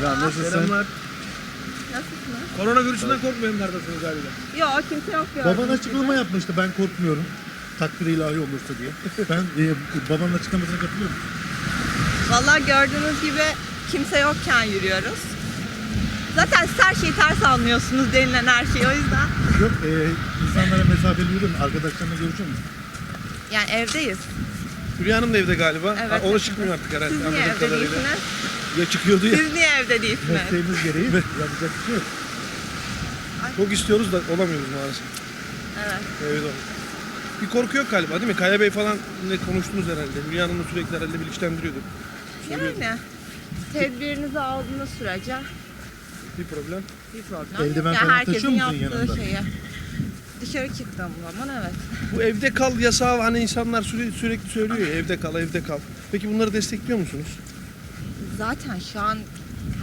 Selam nasılsın? Selamlar. Nasılsınız? Koronavirüsünden korkmayanlardasınız galiba. Yok kimse yok gördüm. Baban açıklama yapmıştı ben korkmuyorum. Takdir ilahi olursa diye. Ben e, babanın açıklamasına katılıyor musun? Valla gördüğünüz gibi kimse yokken yürüyoruz. Zaten siz her şeyi ters anlıyorsunuz denilen her şeyi o yüzden. Yok e, insanlara mesafeli yürüyorum. Arkadaşlarımla görüşüyor musun? Yani evdeyiz. Hülya Hanım da evde galiba. Evet. Ha, o da çıkmıyor artık herhalde. Siz niye anladığım evde kadarıyla. değilsiniz? Ya çıkıyordu ya. Siz niye evde değilsiniz? Mesleğimiz gereği yapacak bir şey yok. Çok istiyoruz da olamıyoruz maalesef. Evet. Evet o. Bir korku yok galiba değil mi? Kaya Bey falan ne konuştunuz herhalde. Hülya Hanım'la sürekli herhalde bilinçlendiriyordu. Söylüyordu. Yani tedbirinizi aldığınız sürece Bir problem. bir problem Eldiven. Yani falan herkesin taşıyor musun yaptığı yanında? şeyi. Dışarı çıktığım zaman evet. Bu evde kal yasağı hani insanlar sürekli, sürekli söylüyor ya evde kal evde kal. Peki bunları destekliyor musunuz? Zaten şu an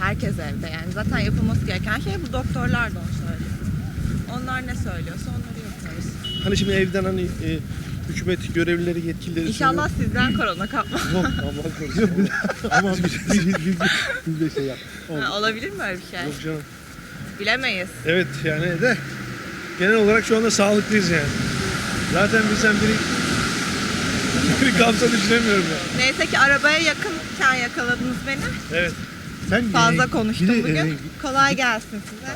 herkes evde yani. Zaten yapılması gereken şey bu doktorlar da onu söylüyor. Onlar ne söylüyorsa onları yapıyoruz. Hani şimdi evden hani e, hükümet görevlileri yetkilileri İnşallah sizden korona kapma. söylüyor. Yok Allah korusun. Aman biz, biz, biz, biz de şey yap. Ha, olabilir mi öyle bir şey? Yok canım. Bilemeyiz. Evet yani de genel olarak şu anda sağlıklıyız yani. Zaten bizden biri biri kalsa düşünemiyorum ya. Neyse ki arabaya yakınken yakaladınız beni. Evet. Sen Fazla e, konuştum bugün. e, Kolay gelsin size.